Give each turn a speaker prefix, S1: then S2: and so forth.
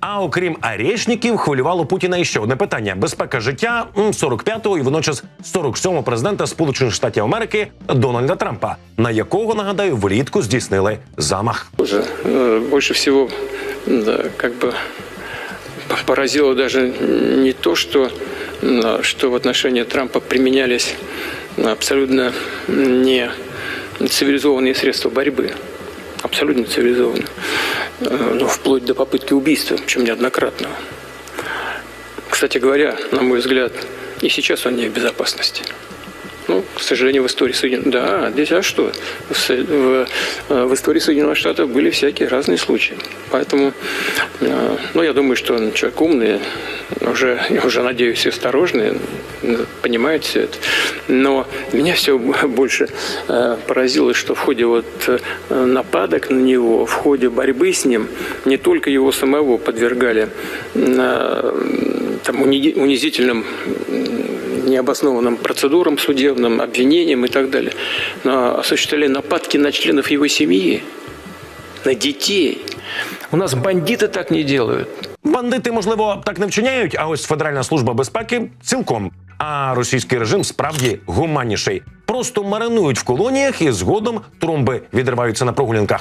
S1: А окрім арешників, хвилювало Путіна і ще одне питання: безпека життя м, 45-го і водночас 47-го президента Сполучених Штатів Америки Дональда Трампа, на якого нагадаю влітку здійснили замах.
S2: Уже э, больше всего да, как бы поразило даже не то, что, м, что в отношении Трампа применялись абсолютно не цивилизованные средства борьбы. Абсолютно цивилизованно. Э, Ну, вплоть до попытки убийства, причем неоднократного. Кстати говоря, на мой взгляд, и сейчас он не в безопасности. Ну, к сожалению, в истории Соединенных... Да, здесь а что? В, в, э, в истории Соединенных Штатов были всякие разные случаи. Поэтому, э, ну, я думаю, что он человек умный, уже, уже надеюсь, осторожный, понимает все это. Но меня все больше э, поразило, что в ходе вот э, нападок на него, в ходе борьбы с ним, не только его самого подвергали э, там, уни- унизительным необоснованным процедурам судебным, обвинениям и так далее, но осуществляли нападки на членов его семьи, на детей. У нас бандиты так не делают.
S1: Бандити, можливо, так не вчиняють, а ось Федеральна служба безпеки цілком. А російський режим справді гуманніший. Просто маринують в колоніях і згодом тромби відриваються на прогулянках.